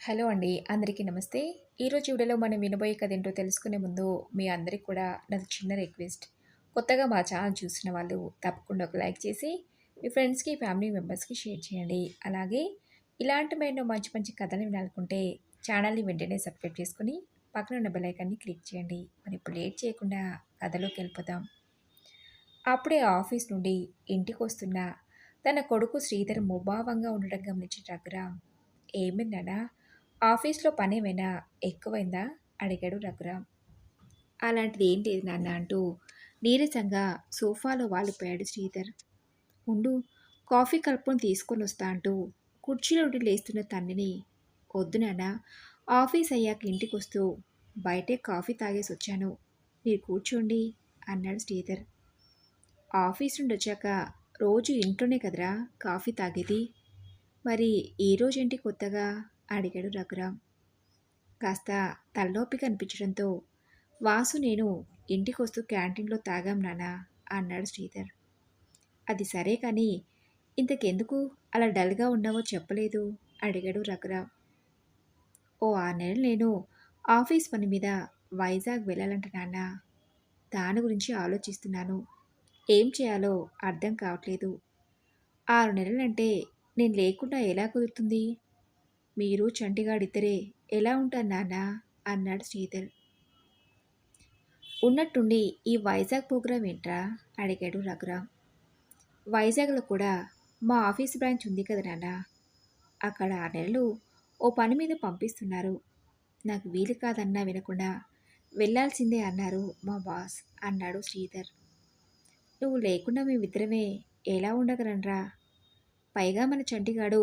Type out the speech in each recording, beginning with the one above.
Hello అండి. అందరికీ నమస్తే. ఈరోజు వీడియోలో మనం వినబోయే కథ ఏంటో తెలుసుకునే ముందు మీ అందరికి కూడా నాది చిన్న రిక్వెస్ట్. కొత్తగా మా ఛానల్ చూసిన వాళ్ళు తప్పకుండా ఒక లైక్ చేసి మీ ఫ్రెండ్స్‌కి, ఫ్యామిలీ మెంబర్స్‌కి షేర్ చేయండి. అలాగే ఇలాంటి మేము మంచి మంచి కథలు వినాలనుకుంటే ఛానల్‌ని వెంటనే సబ్స్క్రైబ్ చేసుకుని పక్కన ఉన్న బెలైకాన్ని క్లిక్ చేయండి. మరి ఇప్పుడు లేట్ చేయకుండా కథలోకి వెళ్ళిపోదాం. అప్పుడే ఆఫీస్ నుండి ఇంటికి వస్తున్న తన కొడుకు శ్రీధర్ ముభావంగా ఉండడం గమనించిన రఘురాం ఏమిందనా ఆఫీస్‌లో పనేమైనా ఎక్కువైందా? అడిగాడు రఘురామ్ అలాంటిది ఏం లేదు నాన్న అంటూ నీరసంగా సోఫాలో వాలిపోయాడు శ్రీధర్. ఉండు కాఫీ కలపను తీసుకొని వస్తా అంటూ కుర్చీలో నుండి లేస్తున్న తన్నిని వద్దు నాన్న ఆఫీస్ అయ్యాక ఇంటికొస్తూ బయటే కాఫీ తాగేసి వచ్చాను మీరు కూర్చోండి అన్నాడు శ్రీధర్. ఆఫీస్ నుండి వచ్చాక రోజు ఇంట్లోనే కదరా కాఫీ తాగేది. మరి ఈరోజేంటి కొత్తగా? అడిగాడు రఘురాం. కాస్త తలనొప్పి కనిపించడంతో వాసు నేను ఇంటికొస్తూ క్యాంటీన్‌లో తాగాం నాన్నా అన్నాడు శ్రీధర్. అది సరే కానీ ఇంతకెందుకు అలా డల్‌గా ఉన్నావో చెప్పలేదు అడిగాడు రఘురాం. ఓ ఆరు నెలలు నేను ఆఫీస్ పని మీద వైజాగ్ వెళ్ళాలంట నాన్నా. దాని గురించి ఆలోచిస్తున్నాను. ఏం చేయాలో అర్థం కావట్లేదు. ఆరు నెలలంటే నేను లేకుండా ఎలా కుదురుతుంది? మీరు చంటిగాడిద్దరే ఎలా ఉంటారు నాన్న అన్నాడు శ్రీధర్. ఉన్నట్టుండి ఈ వైజాగ్ ప్రోగ్రాం ఏంట్రా? అడిగాడు రఘురామ్ వైజాగ్‌లో కూడా మా ఆఫీస్ బ్రాంచ్ ఉంది కదా నాన్నా. అక్కడ ఆ నెలలు ఓ పని మీద పంపిస్తున్నారు. నాకు వీలు కాదన్నా వినకుండా వెళ్ళాల్సిందే అన్నారు మా బాస్ అన్నాడు శ్రీధర్. నువ్వు లేకుండా మేమిద్దరమే ఎలా ఉండగలనరా పైగా మన చంటిగాడు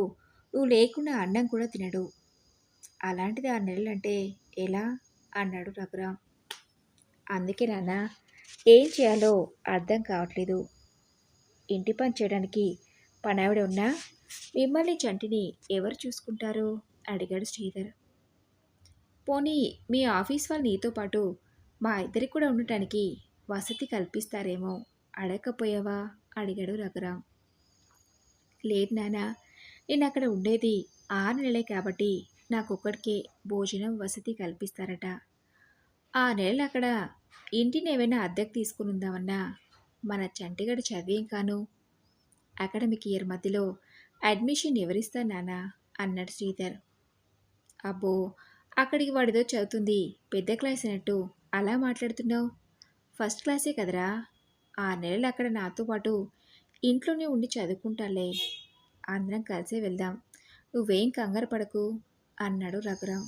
నువ్వు లేకుండా అన్నం కూడా తినడు. అలాంటిది ఆ నెలలంటే ఎలా? అన్నాడు రఘురామ్ అందుకే నాన్న ఏం చేయాలో అర్థం కావట్లేదు. ఇంటి పని చేయడానికి పనావిడ ఉన్నా మిమ్మల్ని చంటిని ఎవరు చూసుకుంటారు? అడిగాడు శ్రీధర్. పోనీ మీ ఆఫీస్ వాళ్ళు నీతో పాటు మా ఇద్దరికి కూడా ఉండటానికి వసతి కల్పిస్తారేమో అడగకపోయావా? అడిగాడు రఘురామ్ లేదు నానా నేను అక్కడ ఉండేది ఆరు నెలలే కాబట్టి నాకొక్కడికే భోజనం వసతి కల్పిస్తారట. ఆ నెలలు అక్కడ ఇంటిని ఏమైనా అద్దెకు తీసుకుని ఉందామన్నా మన చంటిగడ చదివేం కాను. అకాడమిక్ ఇయర్ మధ్యలో అడ్మిషన్ ఎవరిస్తా నానా అన్నాడు శ్రీధర్. అబ్బో అక్కడికి వాడిదో చదువుతుంది పెద్ద క్లాస్ అన్నట్టు అలా మాట్లాడుతున్నావు. ఫస్ట్ క్లాసే కదరా! ఆ నెలలు అక్కడ నాతో పాటు ఇంట్లోనే ఉండి చదువుకుంటాలే. అందరం కలిసే వెళ్దాం. నువ్వేం కంగారు పడకు అన్నాడు రఘురాం.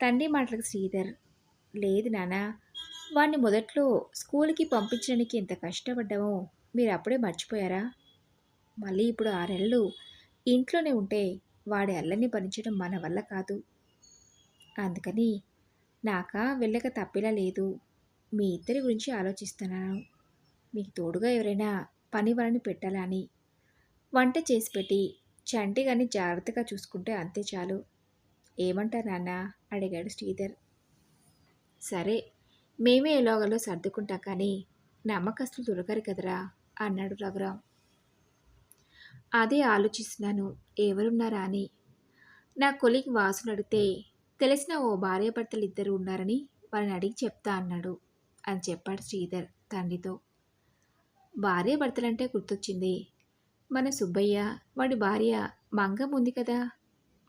తండ్రి మాటలకు శ్రీధర్ లేదు నానా వాణ్ణి మొదట్లో స్కూల్‌కి పంపించడానికి ఎంత కష్టపడ్డామో మీరు అప్పుడే మర్చిపోయారా? మళ్ళీ ఇప్పుడు ఆరేళ్ళు ఇంట్లోనే ఉంటే వాడి అల్లరిని భరించడం మన వల్ల కాదు. అందుకని నాకా వెళ్ళక తప్పేలా లేదు. మీ ఇద్దరి గురించి ఆలోచిస్తున్నాను. మీకు తోడుగా ఎవరైనా పని వాళ్ళని పెట్టాలని వంట చేసి పెట్టి కానీ జాగ్రత్తగా చూసుకుంటే అంతే చాలు. ఏమంటారు నాన్న అడిగాడు శ్రీధర్. సరే మేమే ఎలాగలో సర్దుకుంటాం కానీ నమ్మకస్తులు దొరకరు కదరా! అన్నాడు రఘురాం. అదే ఆలోచిస్తున్నాను ఎవరున్నారా అని. నా కొలికి వాసులు అడిగితే తెలిసిన ఓ భార్యాభర్తలిద్దరు ఉన్నారని వాళ్ళని అడిగి చెప్తా అన్నాడు అని చెప్పాడు శ్రీధర్ తండ్రితో. భార్యాభర్తలంటే గుర్తొచ్చింది. మన సుబ్బయ్య వాడి భార్య మంగం ఉంది కదా!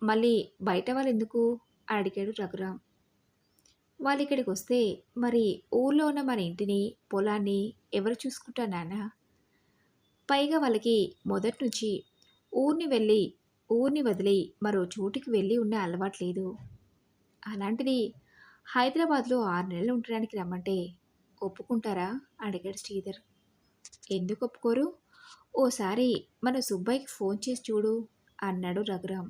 మళ్ళీ బయట వాళ్ళెందుకు? అడిగాడు రఘురాం. వాళ్ళు ఇక్కడికి వస్తే మరి ఊర్లో ఉన్న మన ఇంటిని, పొలాన్ని ఎవరు చూసుకుంటారు నానా పైగా వాళ్ళకి మొదట్నుంచి ఊరిని వెళ్ళి ఊరిని వదిలి మరో చోటికి వెళ్ళి ఉండే అలవాటు లేదు. అలాంటిది హైదరాబాద్‌లో ఆరు నెలలు ఉండడానికి రమ్మంటే ఒప్పుకుంటారా? అడిగాడు శ్రీధర్. ఎందుకు ఒప్పుకోరు? ఓసారి మన సుబ్బయ్యకి ఫోన్ చేసి చూడు అన్నాడు రఘురాం.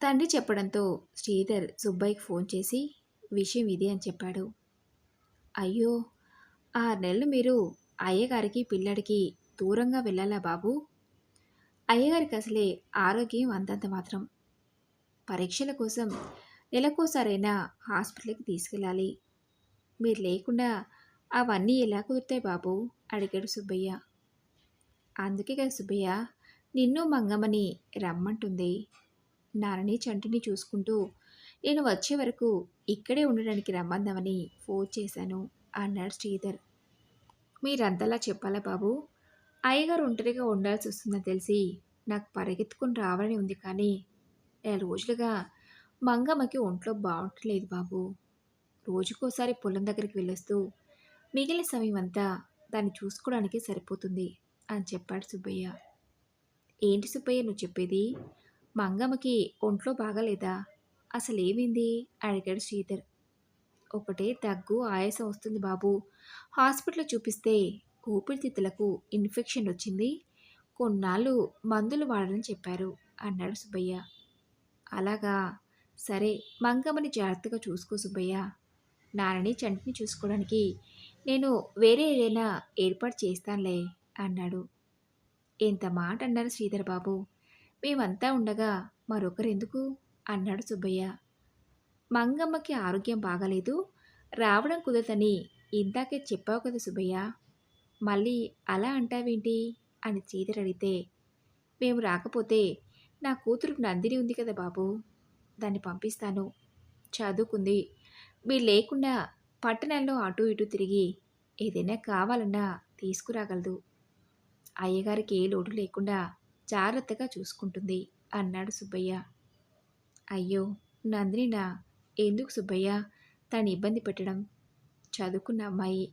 తండ్రి చెప్పడంతో శ్రీధర్ సుబ్బయ్యకి ఫోన్ చేసి విషయం ఇది అని చెప్పాడు. అయ్యో! ఆరు నెలలు మీరు అయ్యగారికి, పిల్లడికి దూరంగా వెళ్ళాలా బాబు అయ్యగారికి అసలే ఆరోగ్యం అంతంత మాత్రం. పరీక్షల కోసం నెలకోసారైనా హాస్పిటల్‌కి తీసుకెళ్ళాలి. మీరు లేకుండా అవన్నీ ఎలా కుదురుతాయి బాబు అడిగాడు సుబ్బయ్య. అందుకే కదా సుబ్బయ్య నిన్ను మంగమ్మని రమ్మంటుంది. నాన్నని చంటిని చూసుకుంటూ నేను వచ్చే వరకు ఇక్కడే ఉండడానికి రమ్మందామని ఫోన్ చేశాను అన్నాడు శ్రీధర్. మీరంతలా చెప్పాలా బాబు? అయ్యగారు ఒంటరిగా ఉండాల్సి వస్తుందని తెలిసి నాకు పరిగెత్తుకుని రావాలని ఉంది కానీ నెల రోజులుగా మంగమ్మకి ఒంట్లో బాగుంటలేదు బాబు. రోజుకోసారి పొలం దగ్గరికి వెళ్ళొస్తూ మిగిలిన సమయం అంతా దాన్ని చూసుకోవడానికి సరిపోతుంది అని చెప్పాడు సుబ్బయ్య. ఏంటి సుబ్బయ్య నువ్వు చెప్పేది? మంగమ్మకి ఒంట్లో బాగాలేదా? అసలు ఏమైంది అడిగాడు శ్రీధర్. ఒకటే దగ్గు ఆయాసం వస్తుంది బాబు. హాస్పిటల్లో చూపిస్తే ఊపిరితిత్తులకు ఇన్ఫెక్షన్ వచ్చింది. కొన్నాళ్ళు మందులు వాడని చెప్పారు అన్నాడు సుబ్బయ్య. అలాగా? సరే మంగమ్మని జాగ్రత్తగా చూసుకో సుబ్బయ్య. నాన్నని చంటిని చూసుకోవడానికి నేను వేరే ఏదైనా ఏర్పాటు చేస్తానులే అన్నాడు. ఎంత మాట అన్నారు శ్రీధర్ బాబు? మేమంతా ఉండగా మరొకరెందుకు? అన్నాడు సుబ్బయ్య. మంగమ్మకి ఆరోగ్యం బాగాలేదు. రావడం కుదరదని ఇందాకే చెప్పావు కదా సుబ్బయ్య. మళ్ళీ అలా అంటావేంటి? అని శ్రీధర్ అడిగితే మేము రాకపోతే నా కూతురు నందిని ఉంది కదా బాబు. దాన్ని పంపిస్తాను. చదువుకుంది. మీరు లేకుండా పట్టణంలో అటు ఇటు తిరిగి ఏదైనా కావాలన్నా తీసుకురాగలదు. అయ్యగారికి ఏ లోటు లేకుండా జాగ్రత్తగా చూసుకుంటుంది అన్నాడు సుబ్బయ్య. అయ్యో నందినినా? ఎందుకు సుబ్బయ్య? తను ఇబ్బంది పెట్టడం చదువుకున్న అమ్మాయి.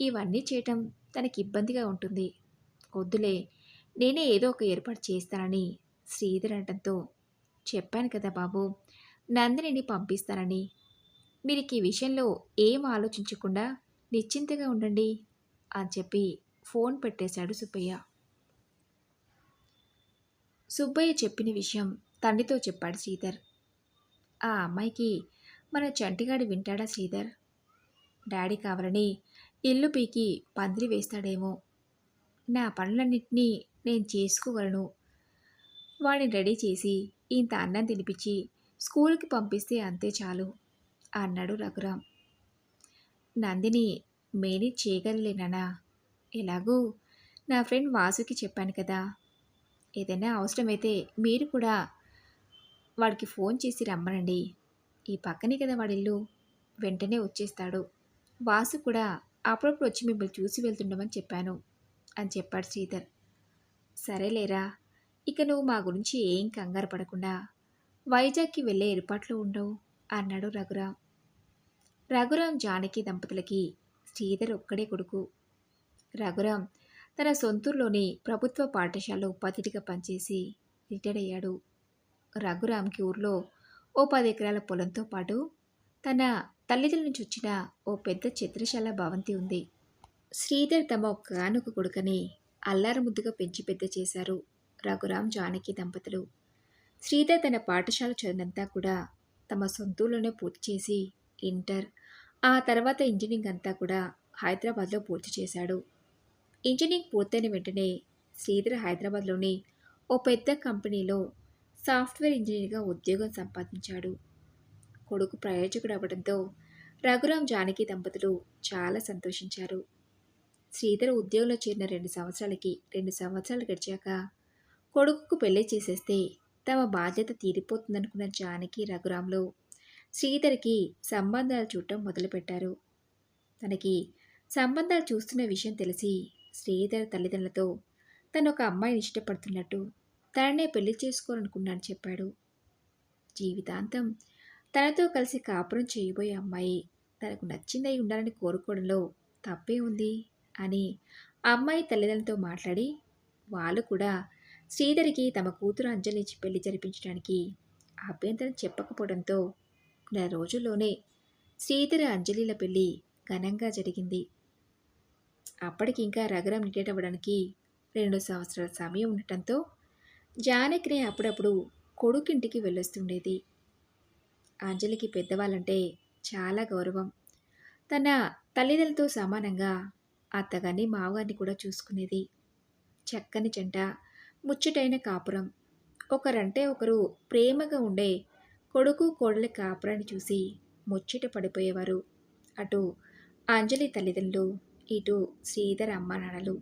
ఇవన్నీ చేయటం తనకి ఇబ్బందిగా ఉంటుంది. వద్దులే నేనే ఏదో ఒక ఏర్పాటు చేస్తానని శ్రీధర్ అనటంతో చెప్పాను కదా బాబు. నందినిని పంపిస్తానని మీరు ఈ విషయంలో ఏం ఆలోచించకుండా నిశ్చింతగా ఉండండి అని చెప్పి ఫోన్ పెట్టేశాడు సుబ్బయ్య. సుబ్బయ్య చెప్పిన విషయం తండ్రితో చెప్పాడు శ్రీధర్. ఆ అమ్మాయికి మన చంటిగాడు వింటాడా శ్రీధర్? డాడీ కావాలని ఇల్లు పీకి పందిరి వేస్తాడేమో. నా పనులన్నింటినీ నేను చేసుకోగలను. వాడిని రెడీ చేసి ఇంత అన్నం తినిపించి స్కూల్కి పంపిస్తే అంతే చాలు. అన్నాడు రఘురాం నందిని మేనేజ్ చేయగలలేనా ఎలాగూ? నా ఫ్రెండ్ వాసుకి చెప్పాను కదా. ఏదైనా అవసరమైతే మీరు కూడా వాడికి ఫోన్ చేసి రమ్మనండి. ఈ పక్కనే కదా వాడిల్లు. వెంటనే వచ్చేస్తాడు. వాసు కూడా అప్పుడప్పుడు వచ్చి మిమ్మల్ని చూసి వెళ్తుండమని చెప్పాను అని చెప్పాడు శ్రీధర్. సరేలేరా. ఇక నువ్వు మా గురించి ఏం కంగారు పడకుండా వైజాగ్కి వెళ్ళే ఏర్పాట్లు ఉండవు అన్నాడు రఘురామ్. రఘురాం జానకి దంపతులకి శ్రీధర్ ఒక్కడే కొడుకు. రఘురాం తన సొంతూరులోని ప్రభుత్వ పాఠశాలలో ఉపాధ్యుడిగా పనిచేసి రిటైర్ అయ్యాడు. రఘురాంకి ఊర్లో ఓ పది ఎకరాల పొలంతో పాటు తన తల్లిదండ్రుల నుంచి వచ్చిన ఓ పెద్ద చిత్రశాల భవంతి ఉంది. శ్రీధర్ తమ కానుక కొడుకని అల్లారు ముద్దుగా పెంచి పెద్ద చేశారు రఘురాం జానకి దంపతులు. శ్రీధర్ తన పాఠశాల చదివినంతా కూడా తమ సొంతూరులోనే పూర్తి చేసి ఇంటర్. ఆ తర్వాత ఇంజనీరింగ్ అంతా కూడా హైదరాబాద్లో పూర్తి చేశాడు. ఇంజనీరింగ్ పూర్తయిన వెంటనే శ్రీధర్ హైదరాబాద్లోని ఓ పెద్ద కంపెనీలో సాఫ్ట్వేర్ ఇంజనీర్గా ఉద్యోగం సంపాదించాడు. కొడుకు ప్రయోజకుడు అవ్వడంతో రఘురాం జానకి దంపతులు చాలా సంతోషించారు. శ్రీధర్ ఉద్యోగంలో చేరిన రెండు సంవత్సరాలకి రెండు సంవత్సరాలు గడిచాక కొడుకుకు పెళ్ళి చేసేస్తే తమ బాధ్యత తీరిపోతుందనుకున్న జానకి రఘురాంలో శ్రీధర్కి సంబంధాలు చూడటం మొదలుపెట్టారు. తనకి సంబంధాలు చూస్తున్న విషయం తెలిసి శ్రీధర్ తల్లిదండ్రులతో తను ఒక అమ్మాయిని ఇష్టపడుతున్నట్టు తననే పెళ్ళి చేసుకోవాలనుకున్నాను చెప్పాడు. జీవితాంతం తనతో కలిసి కాపురం చేయబోయే అమ్మాయి తనకు నచ్చిందై ఉండాలని కోరుకోవడంలో తప్పే ఉంది అని అమ్మాయి తల్లిదండ్రులతో మాట్లాడి వాళ్ళు కూడా శ్రీధరికి తమ కూతురు అంజలిచ్చి పెళ్ళి జరిపించడానికి అభ్యంతరం చెప్పకపోవడంతో నెల రోజుల్లోనే శ్రీధర అంజలిల పెళ్ళి ఘనంగా జరిగింది. అప్పటికి ఇంకా రగరం నిండేటవ్వడానికి రెండు సంవత్సరాల సమయం ఉండటంతో జానకిని అప్పుడప్పుడు కొడుకింటికి వెళ్ళొస్తుండేది. అంజలికి పెద్దవాళ్ళంటే చాలా గౌరవం. తన తల్లిదండ్రులతో సమానంగా అత్తగారిని మావగారిని కూడా చూసుకునేది. చక్కని జంట ముచ్చటైన కాపురం. ఒకరంటే ఒకరు ప్రేమగా ఉండే కొడుకు కోడలి కాపురాన్ని చూసి ముచ్చట పడిపోయేవారు. అటు అంజలి తల్లిదండ్రులు ఇటు శ్రీధర్ అమ్మ నాన్నలు.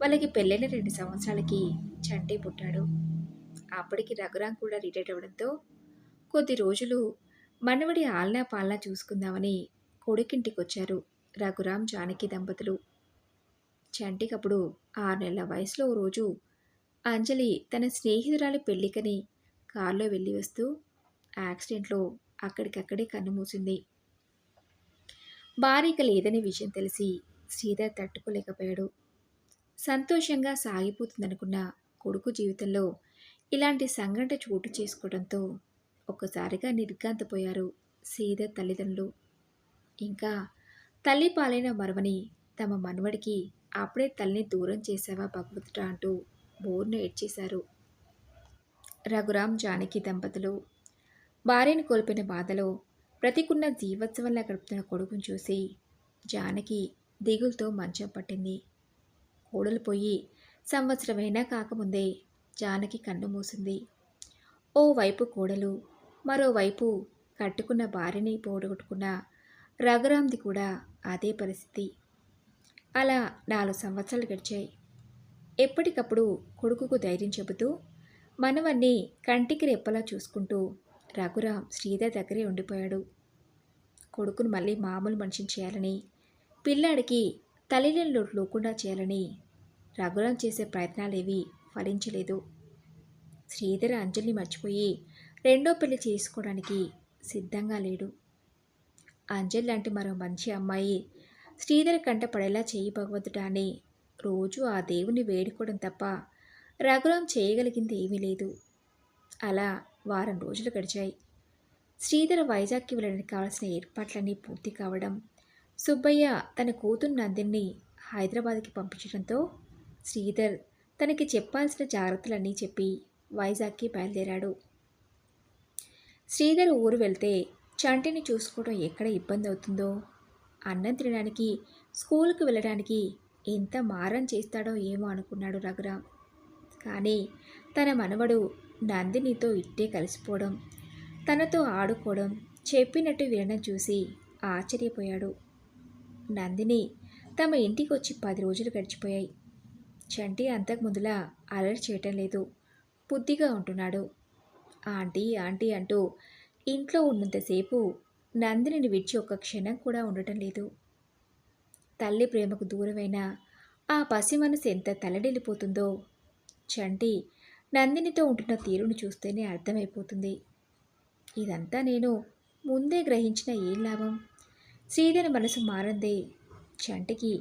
వాళ్ళకి పెళ్ళైన రెండు సంవత్సరాలకి చంటి పుట్టాడు. అప్పటికి రఘురాం కూడా రిటైర్ అవ్వడంతో కొద్ది రోజులు మనవడి ఆలనా పాలనా చూసుకుందామని కొడుకింటికి వచ్చారు రఘురాం జానకి దంపతులు. చంటికప్పుడు ఆరు నెలల వయసులో ఓ రోజు అంజలి తన స్నేహితురాలి పెళ్ళికని కారులో వెళ్ళి వస్తూ యాక్సిడెంట్లో అక్కడికక్కడే కన్నుమూసింది. భార్యక లేదనే విషయం తెలిసి శ్రీధర్ తట్టుకోలేకపోయాడు. సంతోషంగా సాగిపోతుందనుకున్న కొడుకు జీవితంలో ఇలాంటి సంఘటన చోటు చేసుకోవడంతో ఒక్కసారిగా నిర్గాంతపోయారు శ్రీధర్ తల్లిదండ్రులు. ఇంకా తల్లి పాలైన మరవని తమ మనవడికి అప్పుడే తల్లిని దూరం చేసావా భగవతుడా అంటూ బోర్ను ఏడ్చేశారు. రఘురాం జానకి దంపతులు భార్యను కోల్పోయిన బాధలో ప్రతికున్న జీవోత్సవంలా గడుపుతున్న కొడుకును చూసి జానకి దిగులతో మంచం పట్టింది. కోడలు పోయి సంవత్సరమైనా కాకముందే జానకి కన్ను మూసింది. ఓవైపు కోడలు మరోవైపు కట్టుకున్న భార్యని పోగొట్టుకున్న రఘురామ్ది కూడా అదే పరిస్థితి. అలా నాలుగు సంవత్సరాలు గడిచాయి. ఎప్పటికప్పుడు కొడుకుకు ధైర్యం చెబుతూ మనవన్ని కంటికి రెప్పలా చూసుకుంటూ రఘురాం శ్రీధర్ దగ్గరే ఉండిపోయాడు. కొడుకును మళ్ళీ మామూలు మనిషిని చేయాలని పిల్లాడికి తల్లిని లోటు లేకుండా చేయాలని రఘురాం చేసే ప్రయత్నాలేవి ఫలించలేదు. శ్రీధర్ అంజలిని మర్చిపోయి రెండో పెళ్ళి చేసుకోవడానికి సిద్ధంగా లేడు. అంజలి లాంటి మరో మంచి అమ్మాయి శ్రీధర్ కంట పడేలా చేయి భగవంతుడా అని రోజు ఆ దేవుని వేడుకోవడం తప్ప రఘురాం చేయగలిగింది ఏమీ లేదు. అలా వారం రోజులు గడిచాయి. శ్రీధర్ వైజాగ్కి వెళ్ళడానికి కావాల్సిన ఏర్పాట్లన్నీ పూర్తి కావడం సుబ్బయ్య తన కూతురు నందిని హైదరాబాద్కి పంపించడంతో శ్రీధర్ తనకి చెప్పాల్సిన జాగ్రత్తలన్నీ చెప్పి వైజాగ్కి బయలుదేరాడు. శ్రీధర్ ఊరు వెళ్తే చంటిని చూసుకోవడం ఎక్కడ ఇబ్బంది అవుతుందో అన్నం తినడానికి స్కూల్కి వెళ్ళడానికి ఎంత మారం చేస్తాడో ఏమో అనుకున్నాడు రఘురామ్. కానీ తన మనవడు నందినితో ఇట్టే కలిసిపోవడం తనతో ఆడుకోవడం చెప్పినట్టు వినడం చూసి ఆశ్చర్యపోయాడు. నందిని తమ ఇంటికి వచ్చి పది రోజులు గడిచిపోయాయి. చంటి అంతకుముందులా అలర్ట్ చేయటం లేదు. బుద్ధిగా ఉంటున్నాడు. ఆంటీ ఆంటీ అంటూ ఇంట్లో ఉన్నంతసేపు నందినిని విడిచి ఒక్క క్షణం కూడా ఉండటం లేదు. తల్లి ప్రేమకు దూరమైన ఆ పసి మనసు ఎంత తలడిల్లిపోతుందో చంటి నందినితో ఉంటున్న తీరును చూస్తేనే అర్థమైపోతుంది. ఇదంతా నేను ముందే గ్రహించిన ఏం లాభం? శ్రీధర్ మనసు మారందే. చంటికి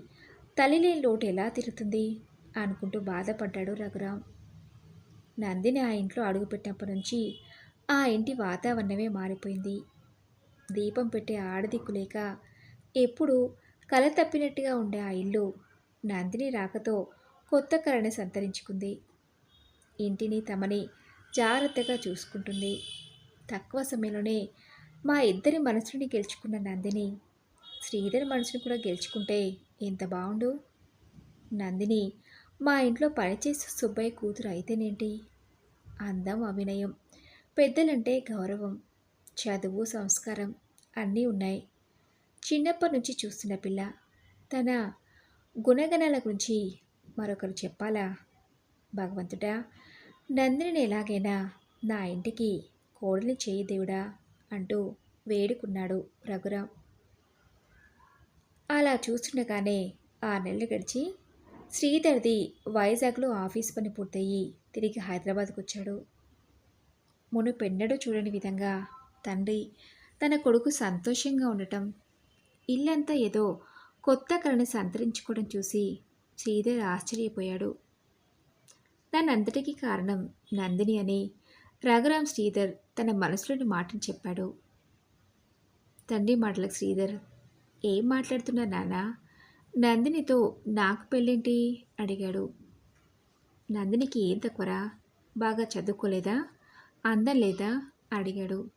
తల్లి లేని లోటు ఎలా తిరుగుతుంది అనుకుంటూ బాధపడ్డాడు రఘురాం నందిని ఆ ఇంట్లో అడుగుపెట్టినప్పటి నుంచి ఆ ఇంటి వాతావరణమే మారిపోయింది. దీపం పెట్టే ఆడదిక్కు లేక ఎప్పుడు కల తప్పినట్టుగా ఉండే ఆ ఇల్లు నందిని రాకతో కొత్త కళని సంతరించుకుంది. ఇంటిని తమని జాగ్రత్తగా చూసుకుంటుంది. తక్కువ సమయంలోనే మా ఇద్దరి మనసుని గెలుచుకున్న నందిని శ్రీధర్ మనసుని కూడా గెలుచుకుంటే ఎంత బాగుండు నందిని మా ఇంట్లో పనిచేసే సుబ్బయ్య కూతురు అయితేనేంటి? అందం అభినయం పెద్దలంటే గౌరవం చదువు సంస్కారం అన్నీ ఉన్నాయి. చిన్నప్పటి నుంచి చూస్తున్న పిల్ల తన గుణగణాల గురించి మరొకరు చెప్పాలా? భగవంతుడా! నందిని ఎలాగైనా నా ఇంటికి కోడలి చేయి దేవుడా! అంటూ వేడుకున్నాడు రఘురాం. అలా చూస్తుండగానే ఆ నెలలు గడిచి శ్రీధర్ది వైజాగ్లో ఆఫీస్ పని పూర్తయి తిరిగి హైదరాబాద్కు వచ్చాడు. మునుపెన్నడూ చూడని విధంగా తండ్రి తన కొడుకు సంతోషంగా ఉండటం ఇల్లంతా ఏదో కొత్త కళని సంతరించుకోవడం చూసి శ్రీధర్ ఆశ్చర్యపోయాడు. దానంతటికీ కారణం నందిని అని రఘురాం శ్రీధర్ తన మనసులోని మాటను చెప్పాడు. తండ్రి మాటలకు శ్రీధర్ ఏం మాట్లాడుతున్నా నాన్న నందినితో నాకు పెళ్ళేంటి? అడిగాడు. నందినికి ఏం తక్కువరా? బాగా చదువుకోలేదా? అందం లేదా? అడిగాడు.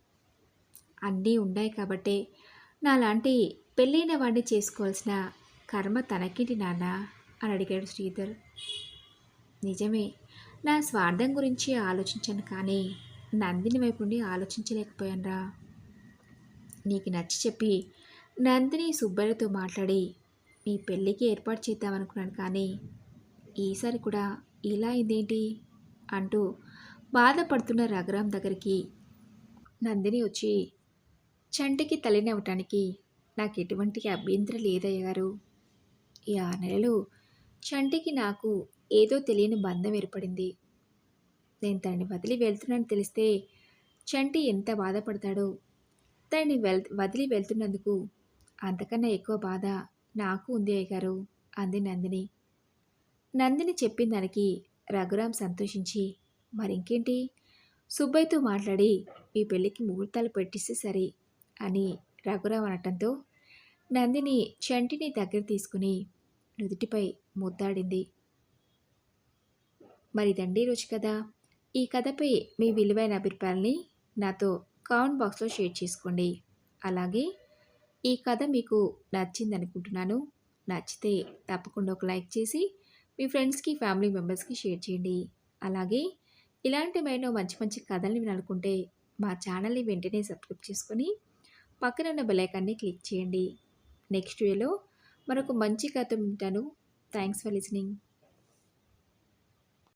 అన్నీ ఉన్నాయి కాబట్టే నాలాంటి పెళ్ళైన వాడిని చేసుకోవాల్సిన కర్మ తనకింటి నాన్న అని అడిగాడు శ్రీధర్. నిజమే నా స్వార్థం గురించి ఆలోచించాను కానీ నందిని వైపు నుండి ఆలోచించలేకపోయానురా. నీకు నచ్చి చెప్పి నందిని సుబ్బయ్యతో మాట్లాడి మీ పెళ్ళికి ఏర్పాటు చేద్దామనుకున్నాను కానీ ఈసారి కూడా ఇలా అయిందేంటి? అంటూ బాధపడుతున్న రఘురాం దగ్గరికి నందిని వచ్చి చంటికి తల్లినవ్వటానికి నాకు ఎటువంటి అభ్యంతరం లేదయ్య గారు ఈ ఆరు నెలలు చంటికి నాకు ఏదో తెలియని బంధం ఏర్పడింది. నేను తనని వదిలి వెళ్తున్నాను తెలిస్తే చంటి ఎంత బాధపడతాడో. తనని వెల్ వదిలి వెళ్తున్నందుకు అంతకన్నా ఎక్కువ బాధ నాకు ఉంది అయ్యగారు అంది నందిని. నందిని చెప్పిన దానికి రఘురాం సంతోషించి మరింకేంటి? సుబ్బయ్యతో మాట్లాడి మీ పెళ్ళికి ముహూర్తాలు పెట్టిస్తే సరే అని రఘురాం అనటంతో నందిని చంటిని దగ్గర తీసుకుని నుదుటిపై ముద్దాడింది. మరిదండి రుచి కదా ఈ కథపై మీ విలువైన అభిప్రాయాల్ని నాతో కామెంట్ బాక్స్లో షేర్ చేసుకోండి. అలాగే ఈ కథ మీకు నచ్చింది అనుకుంటున్నాను నచ్చితే తప్పకుండా ఒక లైక్ చేసి మీ ఫ్రెండ్స్కి ఫ్యామిలీ మెంబర్స్కి షేర్ చేయండి. అలాగే ఇలాంటి మైనో మంచి మంచి కథల్ని వినాలనుకుంటే మా ఛానల్ని వెంటనే సబ్స్క్రైబ్ చేసుకొని పక్కన ఉన్న బెలైకాన్ని క్లిక్ చేయండి. నెక్స్ట్ వీడియోలో మరొక మంచి కథ ఉంటాను థ్యాంక్స్ ఫర్ లిసనింగ్.